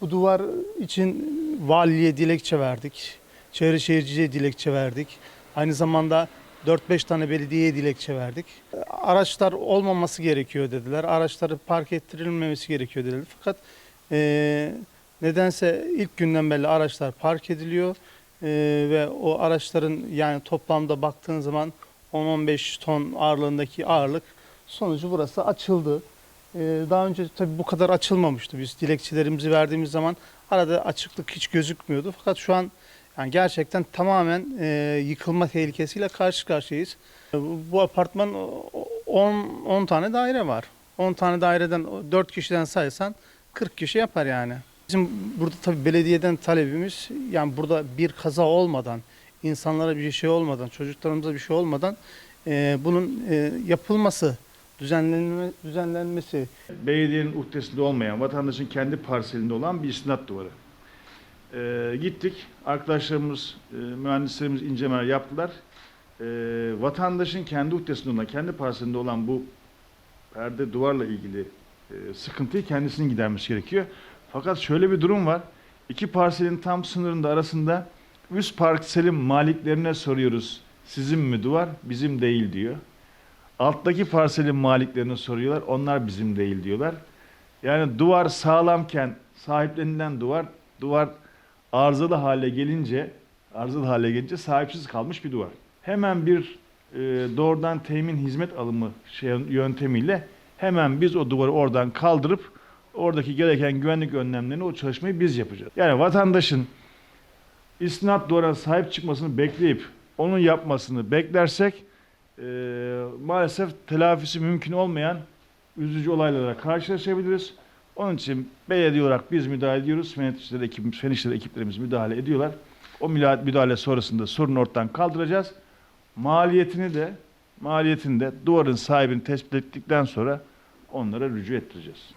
Bu duvar için valiye dilekçe verdik. Çevre şehirciliğe dilekçe verdik. Aynı zamanda 4-5 tane belediyeye dilekçe verdik. Araçlar olmaması gerekiyor dediler. Araçları park ettirilmemesi gerekiyor dediler. Fakat eee, nedense ilk günden beri araçlar park ediliyor. Eee, ve o araçların yani toplamda baktığın zaman 10-15 ton ağırlığındaki ağırlık sonucu burası açıldı. Ee, Daha önce tabii bu kadar açılmamıştı. Biz dilekçelerimizi verdiğimiz zaman arada açıklık hiç gözükmüyordu. Fakat şu an yani gerçekten tamamen e, yıkılma tehlikesiyle karşı karşıyayız. E, Bu, apartman 10 10 tane daire var. 10 tane daireden 4 kişiden saysan 40 kişi yapar yani. Bizim burada tabii belediyeden talebimiz yani burada bir kaza olmadan, insanlara bir şey olmadan, çocuklarımıza bir şey olmadan e, bunun e, yapılması, düzenlenme, düzenlenmesi belediyenin uhdesinde olmayan, vatandaşın kendi parselinde olan bir istinat duvarı. Ee, gittik, arkadaşlarımız, e, mühendislerimiz incelemeler yaptılar. Ee, vatandaşın kendi uhdesinde olan, kendi parselinde olan bu perde duvarla ilgili e, sıkıntıyı kendisinin gidermesi gerekiyor. Fakat şöyle bir durum var. İki parselin tam sınırında arasında üst parselin maliklerine soruyoruz. Sizin mi duvar? Bizim değil diyor. Alttaki parselin maliklerine soruyorlar. Onlar bizim değil diyorlar. Yani duvar sağlamken sahiplenilen duvar, duvar arızalı hale gelince, arızalı hale gelince sahipsiz kalmış bir duvar. Hemen bir e, doğrudan temin hizmet alımı şey, yöntemiyle hemen biz o duvarı oradan kaldırıp oradaki gereken güvenlik önlemlerini o çalışmayı biz yapacağız. Yani vatandaşın istinat duvarına sahip çıkmasını bekleyip onun yapmasını beklersek e, maalesef telafisi mümkün olmayan üzücü olaylara karşılaşabiliriz. Onun için belediye olarak biz müdahale ediyoruz. Fen İşleri, ekip, Fen ekiplerimiz müdahale ediyorlar. O müdahale sonrasında sorunu ortadan kaldıracağız. Maliyetini de maliyetini de duvarın sahibini tespit ettikten sonra onlara rücu ettireceğiz.